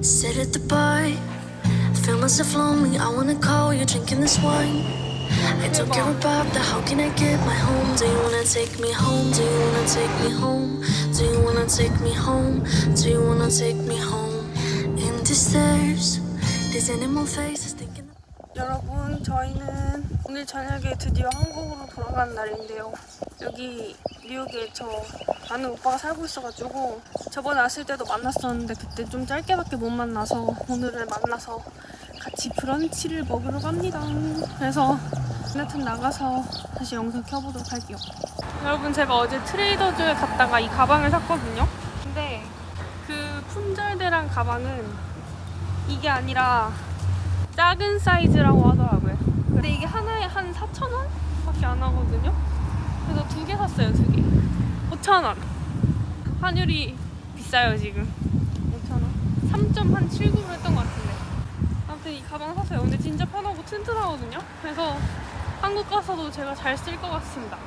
Sit at the bar, feel myself lonely. I wanna call you, drinking this wine. I don't care about the how can I get my home? Do you wanna take me home? Do you wanna take me home? Do you wanna take me home? Do you wanna take me home? In the stairs, these animal faces thinking. 여러분, 저희는 오늘 저녁에 드디어 한국으로 돌아가는 날인데요. 여기 뉴욕에 저 아는 오빠가 살고 있어가지고 저번에 왔을 때도 만났었는데 그때 좀 짧게밖에 못 만나서 오늘은 만나서 같이 브런치를 먹으러 갑니다. 그래서 하여튼 나가서 다시 영상 켜보도록 할게요. 여러분 제가 어제 트레이더조에 갔다가 이 가방을 샀거든요. 근데 그 품절대란 가방은 이게 아니라 작은 사이즈라고 하더라고요. 근데 이게 하나에 한 4,000원? 밖에 안 하거든요. 그래서 두 개 샀어요, 두 개. 5,000원. 환율이 비싸요, 지금. 5,000원. 3.79로 했던 것 같은데. 아무튼 이 가방 샀어요. 근데 진짜 편하고 튼튼하거든요. 그래서 한국 가서도 제가 잘 쓸 것 같습니다.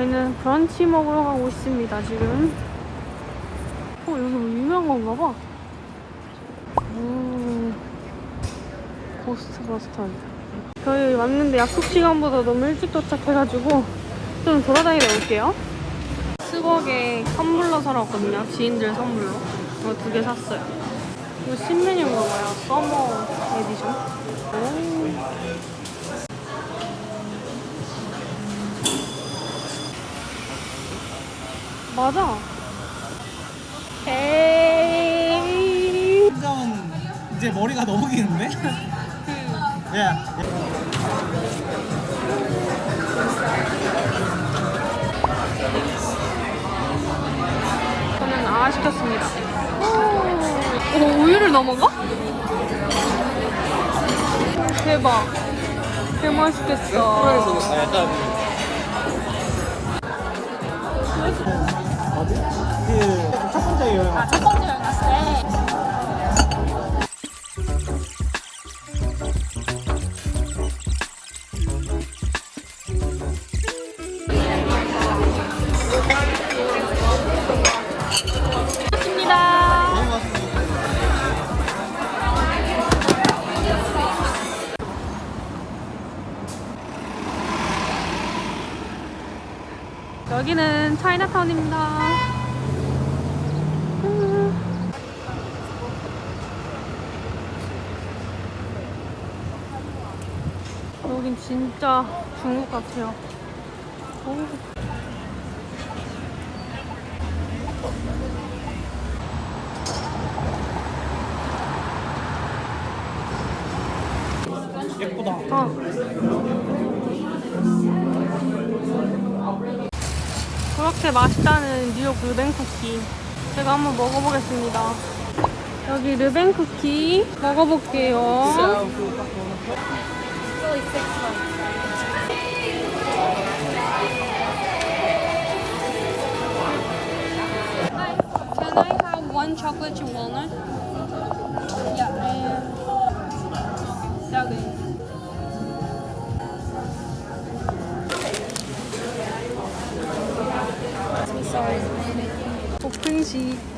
저희는 브런치 먹으러 가고 있습니다, 지금. 어, 여기 뭐 유명한 건가 봐. 오, 고스트 버스터즈. 저희 왔는데 약속 시간보다 너무 일찍 도착해가지고 좀 돌아다니다 올게요. 스벅에 선물로 사러 왔거든요. 지인들 선물로. 이거 두 개 샀어요. 이거 신메뉴인가 봐요. 서머 에디션. 오. 맞아. 에이. 심정은 이제 머리가 너무 기는데? 야, 저는 아 시켰습니다. 오, 오 우유를 넘어가? 대박. 개 맛있겠어. 약간? 그 첫 번째 여행 아, 첫 번째 여행 갔을 때 맛있어. 여기는 차이나타운입니다. 음. 여긴 진짜 중국 같아요. 오. 예쁘다. 어. 그렇게 맛있다는 뉴욕 르벤 쿠키. 제가 한번 먹어보겠습니다. 여기 르벤 쿠키 먹어볼게요. Can I have one chocolate chip walnut? Yeah, and seven. 오픈식.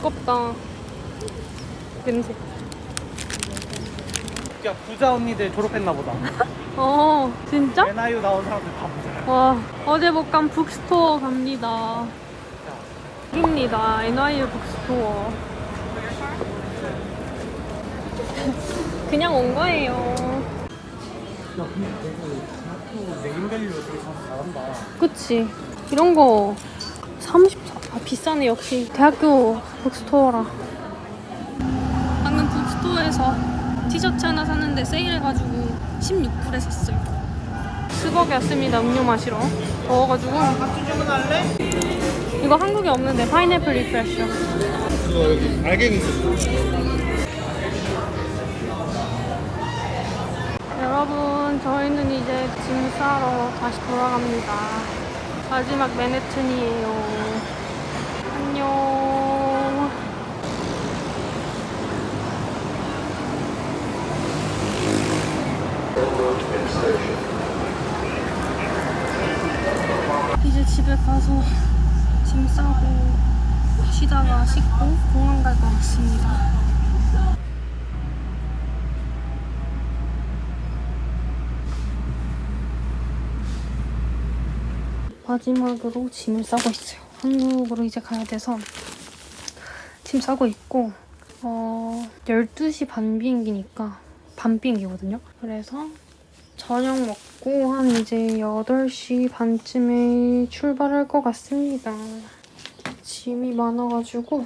두껍다. 냄새. 야, 부자 언니들 졸업했나 보다. 어, 진짜? NIU 나온 사람들 다 부자야. 와, 어제 못 간 북스토어 갑니다. 여기입니다. NYU 북스토어. 그냥 온 거예요. 야, 근데 내가 학교 네임밸류 되게 잘 잘한다. 그치. 이런 거 34. 아 비싸네 역시. 대학교 북스토어라. 방금 북스토어에서 티셔츠 하나 샀는데 세일해가지고 16불에 샀어요. 스벅에 왔습니다 음료 마시러 더워가지고. 같이 주문할래? 이거 한국에 없는데 파인애플 리프레쉬요 그거 어, 여기 알갱이 여러분 저희는 이제 짐 싸러 다시 돌아갑니다. 마지막 맨해튼이에요. 집에 가서 짐 싸고 쉬다가 씻고 공항 갈 것 같습니다. 마지막으로 짐을 싸고 있어요. 한국으로 이제 가야 돼서 짐 싸고 있고 어 12시 반 비행기니까 밤 비행기거든요. 그래서 저녁 먹고 한 이제 8시 반쯤에 출발할 것 같습니다. 짐이 많아가지고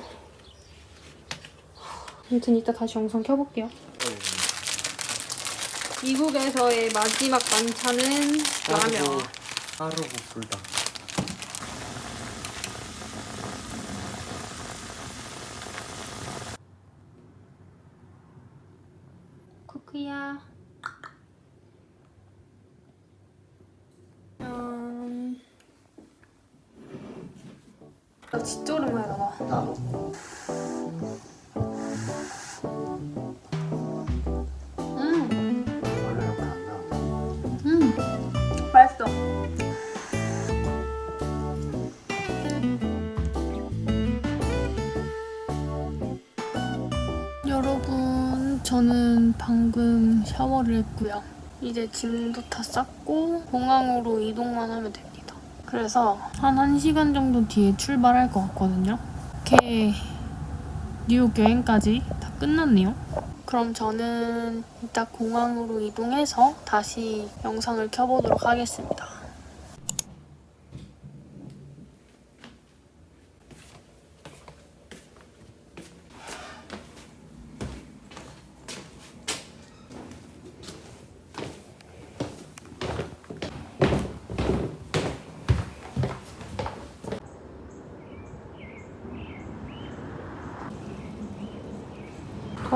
아무튼 이따 다시 영상 켜볼게요. 미국에서의 마지막 만찬은 라면. 하루 불다. 쿠쿠야. 나 진짜 오랜만이다 나. 나도. 음, 원래 이렇게 안 나. 음, 맛있어. 여러분, 저는 방금 샤워를 했고요. 이제 짐도 다 쌌고 공항으로 이동만 하면 됩니다. 그래서 한 1시간 정도 뒤에 출발할 것 같거든요. 이렇게 뉴욕 여행까지 다 끝났네요. 그럼 저는 이따 공항으로 이동해서 다시 영상을 켜보도록 하겠습니다.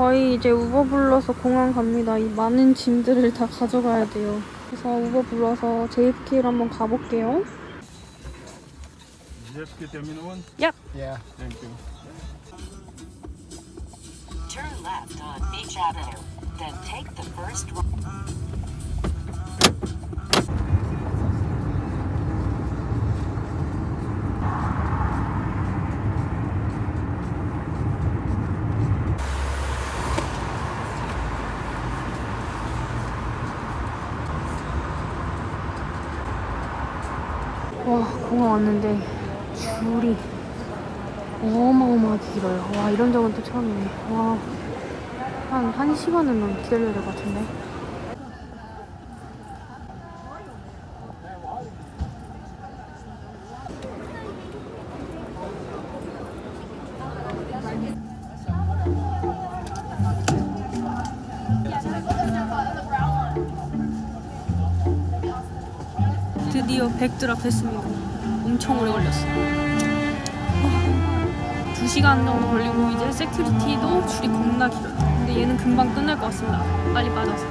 저희 이제 우버 불러서 공항 갑니다. 이 많은 짐들을 다 가져가야 돼요. 그래서 우버 불러서 JFK로 한번 가볼게요. Just get them in one? Yep. Yeah. Thank you. Turn left on Beach Avenue, then take the first right. 와, 공항 왔는데 줄이 어마어마하게 길어요. 와, 이런 적은 또 처음이네. 와, 한, 한 시간은 기다려야 될 것 같은데. 드디어 백드랍 했습니다. 엄청 오래 걸렸어. 2시간 정도 걸리고 이제 세큐리티도 줄이 겁나 길어요. 근데 얘는 금방 끝날 것 같습니다. 빨리 빠져서.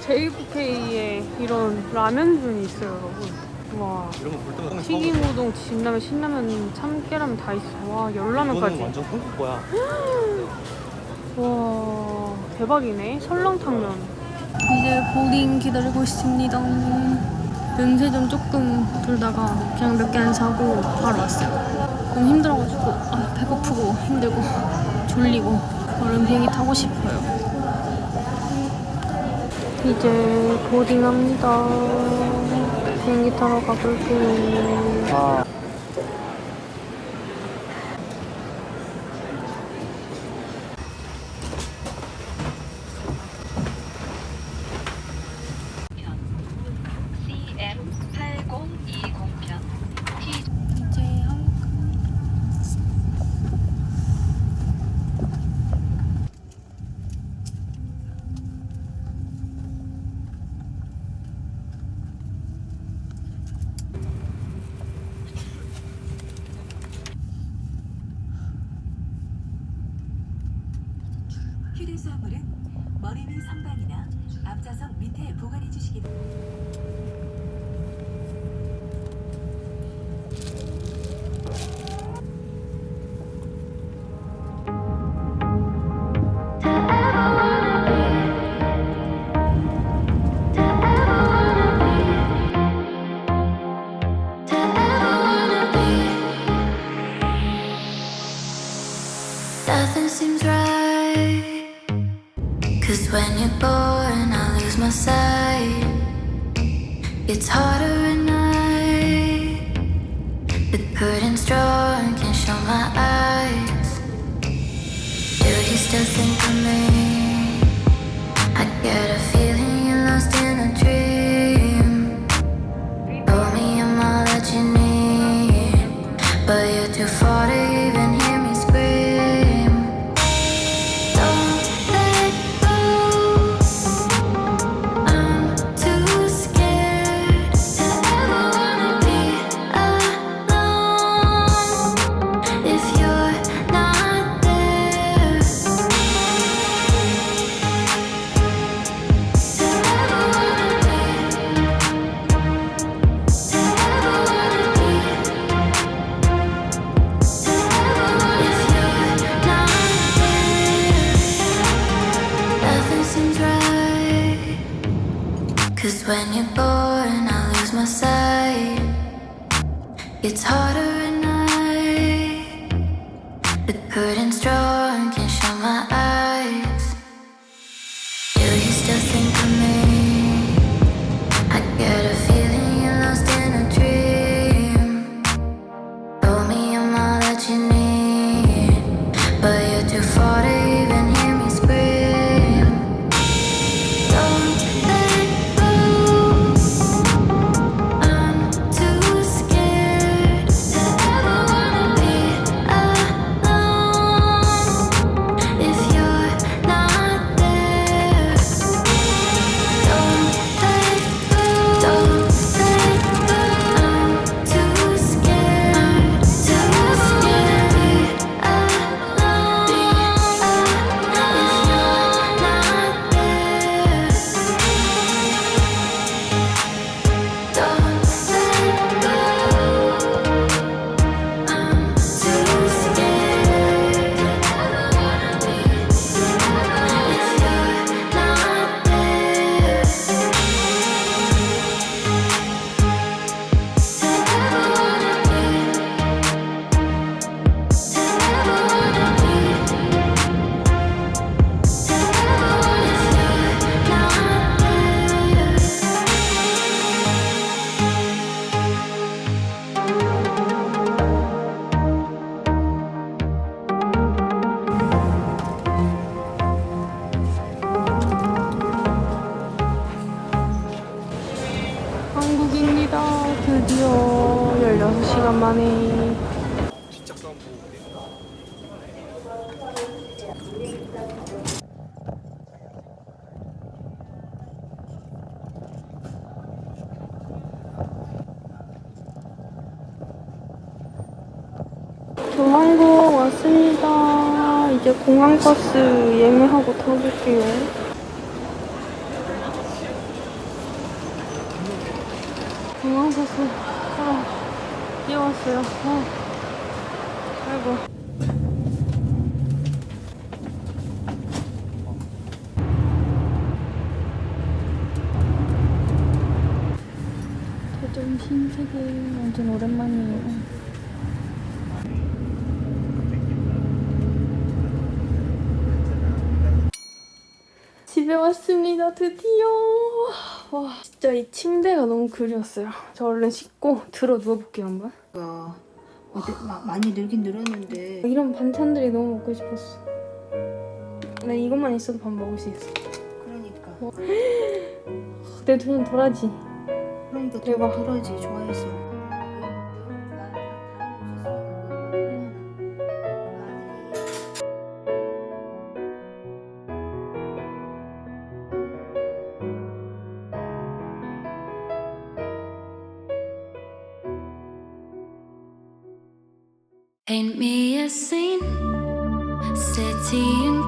JFK에 이런 라면점이 있어요, 여러분. 와. 이런 거볼 때마다 튀김 우동, 진라면, 신라면, 참깨라면 다 있어. 와, 열라면까지. 이거는 완전 한국 거야. 와 대박이네 설렁탕면 이제 보딩 기다리고 있습니다 면세점 조금 돌다가 그냥 몇 개 안 사고 바로 왔어요. 너무 힘들어가지고 아, 배고프고 힘들고 졸리고 얼른 비행기 타고 싶어요. 이제 보딩합니다. 비행기 타러 가볼게요. 아. CM 8020편 T 이제 한국 탄수화물은 머리 위 선반이나 앞좌석 밑에 보관해 주시기 바랍니다. Seems right. Cause when you're born, I lose my sight. It's harder at night. The curtain's drawn, can't show my eyes. Do you still think of me? I get a feeling you're born, I lose my sight. It's harder at night. The curtain's drawn, can't show my eyes. Do you still think of me? I get a feeling you're lost in a dream. Told me I'm all that you need, 시간 만에. 저 한국 왔습니다. 이제 공항 버스 예매하고 타볼게요. 공항 버스 아, 뛰어왔어요. 아, 아이고. 대전 신세계 완전 오랜만이에요. 집에 왔습니다. 드디어. 와, 진짜 이 침대가 너무 그리웠어요. 저 얼른 씻고 들어 누워볼게요, 한번. 마- 많이 늘긴 늘었는데 이런 반찬들이 너무 먹고 싶었어. 나 이것만 있어도 밥 먹을 수 있어. 그러니까 내 눈은 도라지. 그러니까 대박. 도- 도라지 좋아했어. Paint me a scene, city in